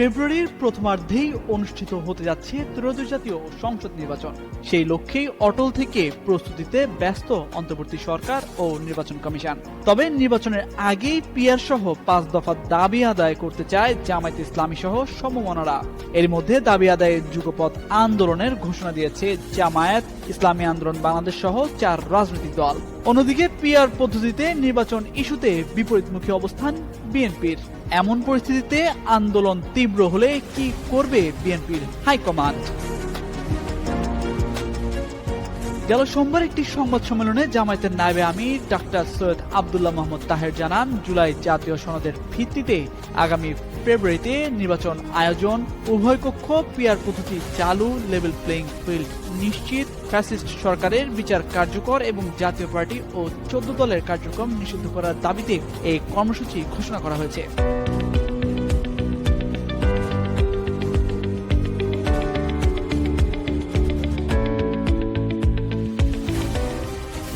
ফেব্রুয়ারির প্রথমার্ধেই অনুষ্ঠিত হতে যাচ্ছে ত্রয়োদশ জাতীয় সংসদ নির্বাচন। সেই লক্ষ্যেই অটল থেকে প্রস্তুতিতে ব্যস্ত অন্তর্বর্তী সরকার ও নির্বাচন কমিশন। তবে নির্বাচনের আগেই পিয়ার সহ পাঁচ দফা দাবি আদায় করতে চায় জামায়াত ইসলামী সহ সমমনারা। এর মধ্যে দাবি আদায়ের যুগপথ আন্দোলনের ঘোষণা দিয়েছে জামায়াত ইসলামী আন্দোলন বাংলাদেশ সহ চার রাজনৈতিক দল। অন্যদিকে পিআর পদ্ধতিতে নির্বাচন ইস্যুতে বিপরীতমুখী অবস্থান বিএনপির। এমন পরিস্থিতিতে আন্দোলন তীব্র হলে কি করবে বিএনপির হাইকমান্ড? গেল সোমবার একটি সংবাদ সম্মেলনে জামায়াতের নায়েবে আমির ডাক্তার সৈয়দ আবদুল্লাহ মোহাম্মদ তাহের জানান, জুলাই জাতীয় সনদের ভিত্তিতে আগামী ফেব্রুয়ারিতে নির্বাচন আয়োজন, উভয় কক্ষ পিয়ার পদ্ধতি চালু লেভেল প্লেইং ফিল্ড নিশ্চিত, ফ্যাসিস্ট সরকারের বিচার কার্যকর এবং জাতীয় পার্টি ও চোদ্দ দলের কার্যক্রম নিষিদ্ধ করার দাবিতে এই কর্মসূচি ঘোষণা করা হয়েছে।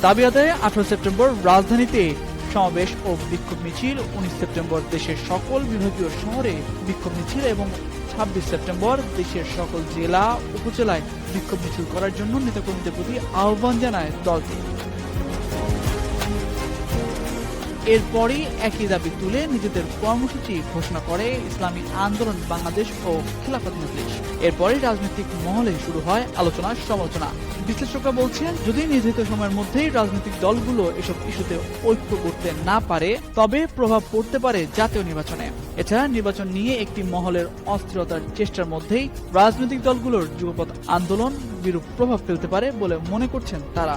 দাবি আদায়ে আঠারো সেপ্টেম্বর রাজধানীতে সমাবেশ ও বিক্ষোভ মিছিল, উনিশ সেপ্টেম্বর দেশের সকল বিভাগীয় শহরে বিক্ষোভ মিছিল এবং ছাব্বিশ সেপ্টেম্বর দেশের সকল জেলা, উপজেলায় বিক্ষোভ মিছিল করার জন্য নেতাকর্মীদের প্রতি আহ্বান জানায় দলটি। এরপরই একই দাবি তুলে নিজেদের কর্মসূচি ঘোষণা করে ইসলামী আন্দোলন, বাংলাদেশ ও খেলাফত মজলিস। এরপরই রাজনৈতিক মহলে শুরু হয় আলোচনা, সমালোচনা। বিশ্লেষকরা বলছেন, যদি নির্ধারিত সময়ের মধ্যেই রাজনৈতিক দলগুলো এসব ইস্যুতে ঐক্য করতে না পারে, তবে প্রভাব পড়তে পারে জাতীয় নির্বাচনে। এছাড়া নির্বাচন নিয়ে একটি মহলের অস্থিরতার চেষ্টার মধ্যেই রাজনৈতিক দলগুলোর যুগপথ আন্দোলন বিরূপ প্রভাব ফেলতে পারে বলে মনে করছেন তারা।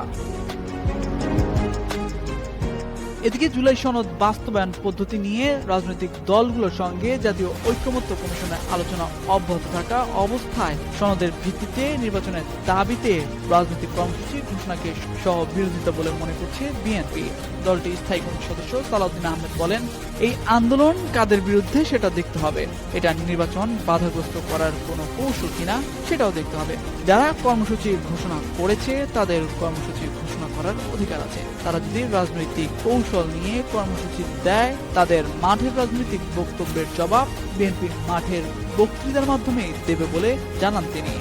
এদিকে জুলাই সনদ বাস্তবায়ন পদ্ধতি নিয়ে রাজনৈতিক দলগুলোর সঙ্গে জাতীয় ঐক্যমত্য কমিশনের আলোচনা অব্যাহত থাকা অবস্থায় সনদের ভিত্তিতে নির্বাচনের দাবিতে রাজনৈতিক কর্মসূচি ঘোষণাকে সহ বিরোধিতা বলে মনে করছে বিএনপি। দলটির স্থায়ী কমিটির সদস্য সালাউদ্দিন আহমেদ বলেন, এই আন্দোলন কাদের বিরুদ্ধে সেটা দেখতে হবে। এটা নির্বাচন বাধাগ্রস্ত করার কোনো কৌশল কিনা সেটাও দেখতে হবে। যারা কর্মসূচি ঘোষণা করেছে তাদের কর্মসূচি করার অধিকার আছে। তারা যদি রাজনৈতিক কৌশল নিয়ে কর্মসূচি দেয়, তাদের মাঠের রাজনৈতিক বক্তব্যের জবাব বিএনপির মাঠের বক্তৃতার মাধ্যমে দেবে বলে জানান তিনি।